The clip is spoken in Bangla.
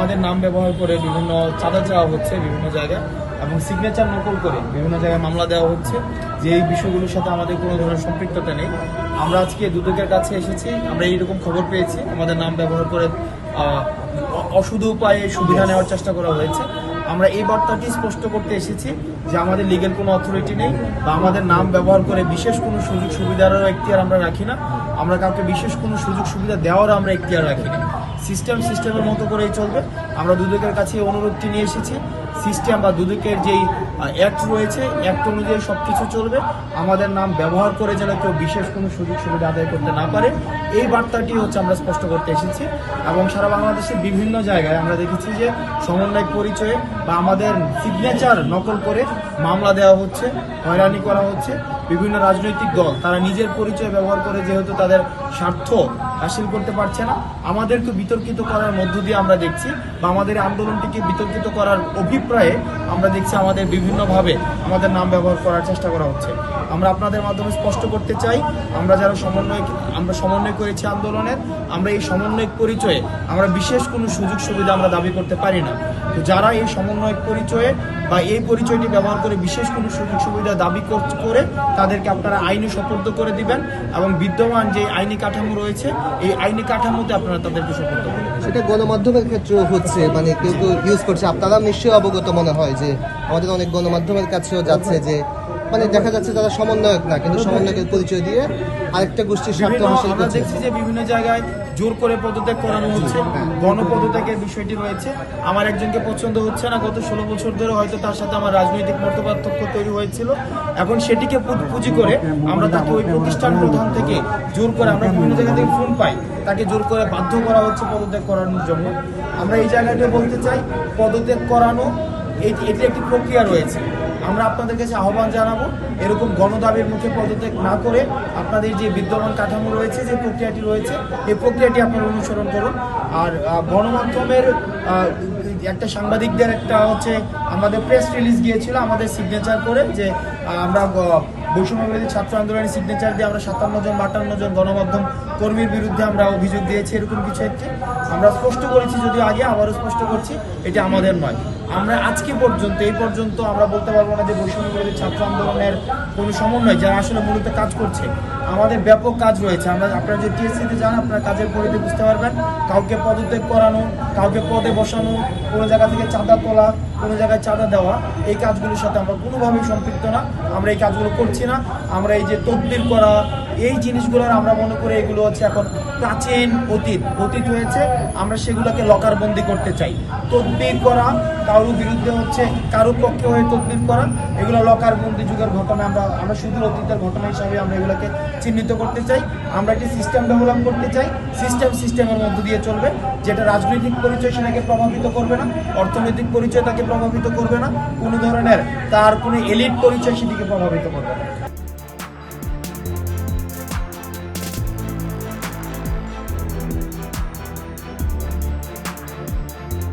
আমাদের নাম ব্যবহার করে বিভিন্ন চাঁদা চাওয়া হচ্ছে বিভিন্ন জায়গায় এবং সিগনেচার নকল করে বিভিন্ন জায়গায় মামলা দেওয়া হচ্ছে যে এই বিষয়গুলোর সাথে আমাদের কোনো ধরনের সম্পৃক্ততা নেই। আমরা আজকে দুদকের কাছে এসেছি, আমরা এইরকম খবর পেয়েছি, আমাদের নাম ব্যবহার করে অসুধ উপায়ে সুবিধা নেওয়ার চেষ্টা করা হয়েছে। আমরা এই বার্তাটি স্পষ্ট করতে এসেছি যে আমাদের লিগেল কোনো অথরিটি নেই বা আমাদের নাম ব্যবহার করে বিশেষ কোনো সুযোগ সুবিধারও এখতিয়ার আমরা রাখি না। আমরা কাউকে বিশেষ কোনো সুযোগ সুবিধা দেওয়ারও আমরা এখতিয়ার রাখি না। সিস্টেম সিস্টেমের মতো করেই চলবে। আমরা দুদকের কাছে অনুরোধটি নিয়ে এসেছি। সিস্টেম বা দুদকের যেই অ্যাক্ট রয়েছে অ্যাক্ট অনুযায়ী সব কিছু চলবে। আমাদের নাম ব্যবহার করে যেন কেউ বিশেষ কোনো সুযোগ সুবিধা আদায় করতে না পারে। এই বার্তাটি হচ্ছে আমরা স্পষ্ট করতে এসেছি। এবং সারা বাংলাদেশের বিভিন্ন জায়গায় আমরা দেখেছি যে সমন্বয় পরিচয়ে বা আমাদের সিগনেচার নকল করে মামলা দেওয়া হচ্ছে, হয়রানি করা হচ্ছে। বিভিন্ন রাজনৈতিক দল, তারা নিজের পরিচয় ব্যবহার করে যেহেতু তাদের স্বার্থ হাসিল করতে পারছে না, আমাদেরকে বিতর্কিত করার মধ্য দিয়ে আমরা দেখছি বা আমাদের আন্দোলনটিকে বিতর্কিত করার অভিপ্রায়ে আমরা দেখছি আমাদের বিভিন্নভাবে আমাদের নাম ব্যবহার করার চেষ্টা করা হচ্ছে। আমরা আপনাদের মাধ্যমে স্পষ্ট করতে চাই, আমরা যারা সমন্বয়, আমরা সমন্বয় করেছি আন্দোলনের, আমরা এই সমন্বয় পরিচয়ে আমরা বিশেষ কোনো সুযোগ সুবিধা আমরা দাবি করতে পারি না। তো যারা এই সমন্বয় পরিচয়ে বা এই পরিচয়টি ব্যবহার করে বিশেষ কোনো সুযোগ সুবিধা দাবি কর- তাদেরকে আপনারা আইনে সপর্দ করে দিবেন এবং বিদ্যমান যে আইনি কাঠামো রয়েছে, এই আইনি কাঠামোতে আপনারা তাদেরকে সপর্দ করবেন। সেটা গণমাধ্যমের ক্ষেত্রেও হচ্ছে মানে কেউ কেউ ইউজ করছে। আপনারা নিশ্চয়ই অবগত মনে হয় যে আমাদের অনেক গণমাধ্যমের কাছেও যাচ্ছে যে মানে দেখা যাচ্ছে তারা সমন্বয়ক না কিন্তু সমন্বয়কের পরিচয় দিয়ে আরেকটা গোষ্ঠীর স্বার্থ হাসিল আমরা করছে। দেখছি যে বিভিন্ন জায়গায় জোর করে পদত্যাগ করানো হচ্ছে গণপদত্যাগের বিষয়টি রয়েছে। আমার একজনকে পছন্দ হচ্ছে না গত ষোলো বছর ধরে হয়তো তার সাথে আমার রাজনৈতিক মতপার্থক্য তৈরি হয়েছিল। এখন সেটিকে পুঁজি করে আমরা তাকে ওই প্রতিষ্ঠান প্রধান থেকে জোর করে আমরা বিভিন্ন জায়গা থেকে ফোন পাই। তাকে জোর করে বাধ্য করা হচ্ছে পদত্যাগ করানোর জন্য। আমরা এই জায়গাটা বলতে চাই পদত্যাগ করানো এই এটি একটি প্রক্রিয়া রয়েছে। আমরা আপনাদের কাছে আহ্বান জানাব, এরকম গণদাবির মুখে পদত্যাগ না করে আপনাদের যে বিদ্যমান কাঠামো রয়েছে, যে প্রক্রিয়াটি রয়েছে, এই প্রক্রিয়াটি আপনারা অনুসরণ করুন। আর গণমাধ্যমের একটা সাংবাদিকদের একটা হচ্ছে, আমাদের প্রেস রিলিজ গিয়েছিল আমাদের সিগনেচার করে যে আমরা গ- বৈষম্য বিরোধী ছাত্র আন্দোলনের সিগনেচার দিয়ে আমরা সাতান্ন জন, বাটান্ন জন গণমাধ্যম কর্মীর বিরুদ্ধে আমরা অভিযোগ দিয়েছি, এরকম কিছু একটি। আমরা স্পষ্ট করেছি, যদিও আগে আবারও স্পষ্ট করছি, এটা আমাদের নয়। আমরা আজকে পর্যন্ত, এই পর্যন্ত আমরা বলতে পারব না যে বৈষম্য বিরোধী ছাত্র আন্দোলনের কোনো সমন্বয় যারা আসলে মূলত কাজ করছে। আমাদের ব্যাপক কাজ রয়েছে। আমরা আপনারা যদি টিএসসিতে যান, আপনারা কাজের পরিধি বুঝতে পারবেন। কাউকে পদত্যাগ করানো, কাউকে পদে বসানো, কোনো জায়গা থেকে চাঁদা তোলা কোনো জায়গায় চাঁদা দেওয়া, এই কাজগুলোর সাথে আমরা কোনোভাবেই সম্পৃক্ত না, আমরা এই কাজগুলো করছি না, আমরা এই যে তদবির করা, এই জিনিসগুলোর আমরা মনে করি এগুলো হচ্ছে এখন প্রাচীন অতীত অতীত হয়েছে, আমরা সেগুলোকে লকারবন্দি করতে চাই। তদবির করা, কারোর বিরুদ্ধে হচ্ছে, কারোর পক্ষে হয়ে তদবির করা, এগুলো লকারবন্দি যুগের ঘটনা, আমরা আমরা শুধু অতীতের ঘটনা হিসাবে আমরা এগুলোকে চিহ্নিত করতে চাই, আমরা একটি সিস্টেম ডেভেলপ করতে চাই সিস্টেম সিস্টেমের মধ্য দিয়ে চলবে, যেটা রাজনৈতিক পরিচয় সেটাকে প্রভাবিত করবে না, অর্থনৈতিক পরিচয় তাকে প্রভাবিত করবে না। কোনো ধরনের তার কোনো এলিট পরিচয় সেটিকে প্রভাবিত করবে না।